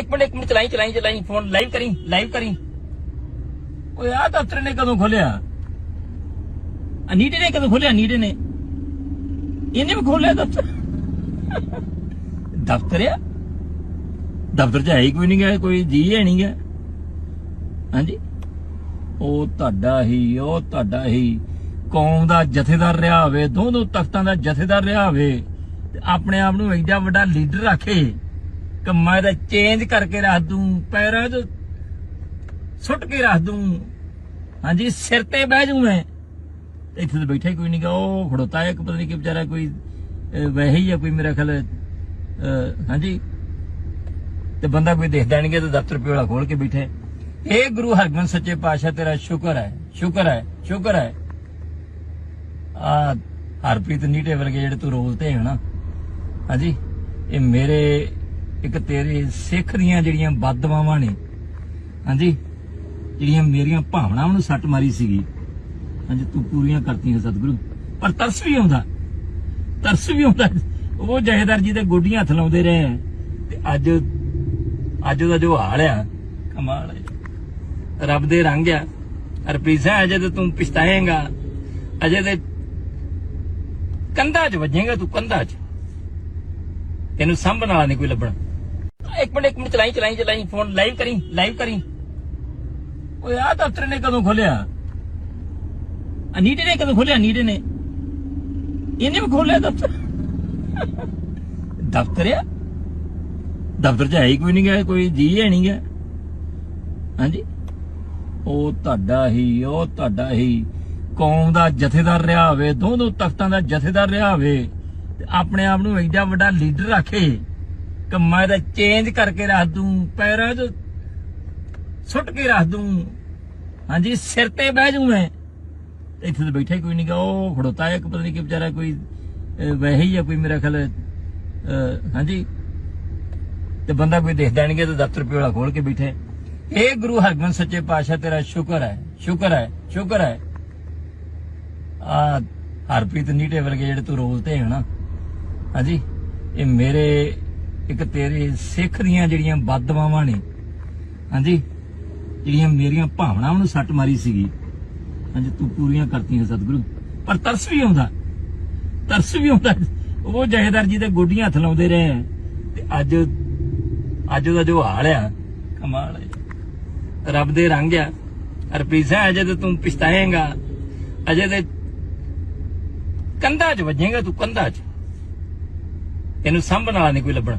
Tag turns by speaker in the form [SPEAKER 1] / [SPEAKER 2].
[SPEAKER 1] ਇੱਕ ਮਿੰਟ ਇੱਕ ਮਿੰਟ ਚਲਾਈ ਚਲਾਈ ਚਲਾਈ। ਫੋਨ ਲਾਈਵ ਕਰੀ ਲਾਈਵ ਕਰੀ। ਓਏ ਆ ਦਫ਼ਤਰ ਨੇ ਕਦੋਂ ਖੋਲਿਆ? ਅਨੀਟੇ ਨੇ ਕਦੋਂ ਖੋਲਿਆ? ਅਨੀਟੇ ਨੇ। ਇਹਨੇ ਵੀ ਖੋਲਿਆ ਦਫ਼ਤਰ। ਦਫ਼ਤਰ ਆ? ਦਫ਼ਤਰ ਚ ਹੈ ਹੀ ਕੋਈ ਨਹੀਂ ਗਿਆ ਕੋਈ ਜੀ ਹੈ ਨਹੀਂ ਗਿਆ ਹਾਂਜੀ? ਉਹ ਤੁਹਾਡਾ ਹੀ, ਉਹ ਤੁਹਾਡਾ ਹੀ। ਕੌਮ ਦਾ ਜਥੇਦਾਰ ਰਿਹਾ ਹੋਵੇ ਦੋ ਦੋ ਤਖਤਾਂ ਦਾ ਜਥੇਦਾਰ ਰਿਹਾ ਹੋਵੇ, ਤੇ ਆਪਣੇ ਆਪ ਨੂੰ ਐਡਾ ਵੱਡਾ ਲੀਡਰ ਰੱਖੇ। ਕਿ ਮੈਂ ਤਾਂ ਚੇਂਜ ਕਰਕੇ ਰੱਖ ਦੂੰ ਪੈਰਾਂ 'ਚ ਸੁੱਟ ਕੇ ਰੱਖ ਦੂੰ। ਹਾਂਜੀ ਸਿਰ ਤੇ ਬਹਿ ਜੂ ਮੈਂ। ਇੱਥੇ ਤਾਂ ਬੈਠਾ ਹੀ ਕੋਈ ਨਹੀਂਗਾ ਉਹ ਖੜੋਤਾ ਹੈ ਪਤਾ ਨਹੀਂ ਕਿ ਵਿਚਾਰਾ ਕੋਈ ਅਹ, ਵੈਸੇ ਆ ਕੋਈ ਮੇਰਾ ਖਿਆਲ ਹਾਂਜੀ। ਤੇ ਬੰਦਾ ਕੋਈ ਦੇਖਦਾ ਨਹੀਂ ਕਿ ਤੇ ਦਫ਼ਤਰ ਪਿਓਲਾ ਖੋਲ ਕੇ ਬੈਠੇ ਇਹ ਗੁਰੂ ਹਰਗੋਬਿੰਦ ਸੱਚੇ ਪਾਤਸ਼ਾਹ ਤੇਰਾ ਸ਼ੁਕਰ ਹੈ ਸ਼ੁਕਰ ਹੈ ਸ਼ੁਕਰ ਹੈ। ਆ ਹਰਪ੍ਰੀਤ ਨੀਟੇ ਵਰਗੇ ਜਿਹੜੇ ਤੂੰ ਰੋਲ ਤੇ ਹੈ ਨਾ ਹਾਂਜੀ ਇਹ ਮੇਰੇ ਇੱਕ ਤੇਰੇ ਸਿੱਖ ਦੀਆਂ ਜਿਹੜੀਆਂ ਬਦਦੁਆਵਾਂ ਨੇ, ਹਾਂਜੀ, ਜਿਹੜੀਆਂ ਮੇਰੀਆਂ ਭਾਵਨਾਵਾਂ ਨੂੰ ਸੱਟ ਮਾਰੀ ਸੀਗੀ, ਹਾਂਜੀ, ਤੂੰ ਪੂਰੀਆਂ ਕਰਤੀਆਂ ਸਤਿਗੁਰੂ। ਪਰ ਤਰਸ ਵੀ ਆਉਂਦਾ, ਤਰਸ ਵੀ ਆਉਂਦਾ। ਉਹ ਜਹੇਦਾਰ ਜੀ ਦੇ ਗੋਡੀਆਂ ਹੱਥ ਲਾਉਂਦੇ ਰਹੇ ਆ, ਤੇ ਅੱਜ ਅੱਜ ਦਾ ਜੋ ਹਾਲ ਆ, ਕਮਾਲ ਹੈ ਰੱਬ ਦੇ ਰੰਗ ਆ। ਹਰਪ੍ਰੀਤ ਸਿੰਘ ਅਜੇ ਤੇ ਤੂੰ ਪਛਤਾਏਗਾ। ਅਜੇ ਤੇ ਕੰਧਾ 'ਚ ਵੱਜੇਗਾ ਤੂੰ, ਕੰਧਾ 'ਚ। ਤੈਨੂੰ ਸਾਂਭਣ ਵਾਲਾ ਨਹੀਂ ਕੋਈ ਲੱਭਣਾ। ਇੱਕ ਮਿੰਟ ਇੱਕ ਮਿੰਟ ਚਲਾਈ ਚਲਾਈ ਚਲਾਈ। ਫੋਨ ਲਾਈਵ ਕਰੀ ਲਾਈਵ ਕਰੀ। ਓਏ ਆ ਦਫ਼ਤਰ ਨੇ ਕਦੋਂ ਖੋਲਿਆ? ਅਨੀਟੇ ਨੇ ਕਦੋਂ ਖੋਲਿਆ? ਅਨੀਟੇ ਨੇ। ਇਹਨੇ ਵੀ ਖੋਲਿਆ ਦਫ਼ਤਰ। ਦਫ਼ਤਰ ਆ? ਦਫ਼ਤਰ ਚ ਹੈ ਹੀ ਕੋਈ ਨਹੀਂ ਗਿਆ ਕੋਈ ਜੀ ਹੈ ਨਹੀਂ ਗਿਆ ਹਾਂਜੀ? ਉਹ ਤੁਹਾਡਾ ਹੀ, ਉਹ ਤੁਹਾਡਾ ਹੀ। ਕੌਮ ਦਾ ਜਥੇਦਾਰ ਰਿਹਾ ਹੋਵੇ ਦੋ ਦੋ ਤਖਤਾਂ ਦਾ ਜਥੇਦਾਰ ਰਿਹਾ ਹੋਵੇ, ਤੇ ਆਪਣੇ ਆਪ ਨੂੰ ਐਡਾ ਵੱਡਾ ਲੀਡਰ ਰੱਖੇ। ਕਿ ਦਾ ਚੇਂਜ ਕਰਕੇ ਰੱਖ ਦੂੰ, ਪੈਰਾਂ 'ਚ ਸੁੱਟ ਕੇ ਰੱਖ ਦੂੰ। ਹਾਂਜੀ, ਸਿਰ ਤੇ ਬਹਿ ਜੂ ਮੈਂ। ਇੱਥੇ ਤਾਂ ਬੈਠਾ ਹੀ ਕੋਈ ਨਹੀਂਗਾ ਉਹ ਖੜੋਤਾ ਹੈ ਇੱਕ, ਪਤਾ ਨਹੀਂ ਕਿ ਵਿਚਾਰਾ ਕੋਈ ਵੈਸੇ ਹੀ ਆ ਕੋਈ ਮੇਰਾ ਖਿਆਲ ਹਾਂਜੀ। ਤੇ ਬੰਦਾ ਕੋਈ ਦੇਖਦਾ ਨਹੀਂ ਕਿ ਤੇ ਦਫ਼ਤਰ ਪਿਓਲਾ ਖੋਲ ਕੇ ਬੈਠੇ ਇਹ ਗੁਰੂ ਹਰਗੋਬਿੰਦ ਸੱਚੇ ਪਾਤਸ਼ਾਹ ਤੇਰਾ ਸ਼ੁਕਰ ਹੈ ਸ਼ੁਕਰ ਹੈ ਸ਼ੁਕਰ ਹੈ। ਆ ਹਰਪ੍ਰੀਤ ਨੀਟੇ ਵਰਗੇ ਜਿਹੜੇ ਤੂੰ ਰੋਲ ਤੇ ਹੈ ਨਾ, ਹਾਂਜੀ, ਇਹ ਮੇਰੇ ਇੱਕ ਤੇਰੇ ਸਿੱਖ ਦੀਆਂ ਜਿਹੜੀਆਂ ਬਦਦੁਆਵਾਂ ਨੇ, ਹਾਂਜੀ, ਜਿਹੜੀਆਂ ਮੇਰੀਆਂ ਭਾਵਨਾਵਾਂ ਨੂੰ ਸੱਟ ਮਾਰੀ ਸੀਗੀ, ਹਾਂਜੀ, ਤੂੰ ਪੂਰੀਆਂ ਕਰਤੀਆਂ ਸਤਿਗੁਰੂ। ਪਰ ਤਰਸ ਵੀ ਆਉਂਦਾ, ਤਰਸ ਵੀ ਆਉਂਦਾ। ਉਹ ਜਹੇਦਾਰ ਜੀ ਦੇ ਗੋਡੀਆਂ ਹੱਥ ਲਾਉਂਦੇ ਰਹੇ ਤੇ ਅੱਜ ਅੱਜ ਉਹਦਾ ਜੋ ਹਾਲ ਆ, ਕਮਾਲ ਹੈ ਰੱਬ ਦੇ ਰੰਗ ਆ। ਹਰਪ੍ਰੀਤ ਅਜੇ ਤੇ ਤੂੰ ਪਛਤਾਏਗਾ। ਅਜੇ ਤੇ ਕੰਧਾ 'ਚ ਵੱਜੇਗਾ ਤੂੰ, ਕੰਧਾ 'ਚ। ਤੈਨੂੰ ਸੰਭਣ ਵਾਲਾ ਨਹੀਂ ਕੋਈ ਲੱਭਣਾ।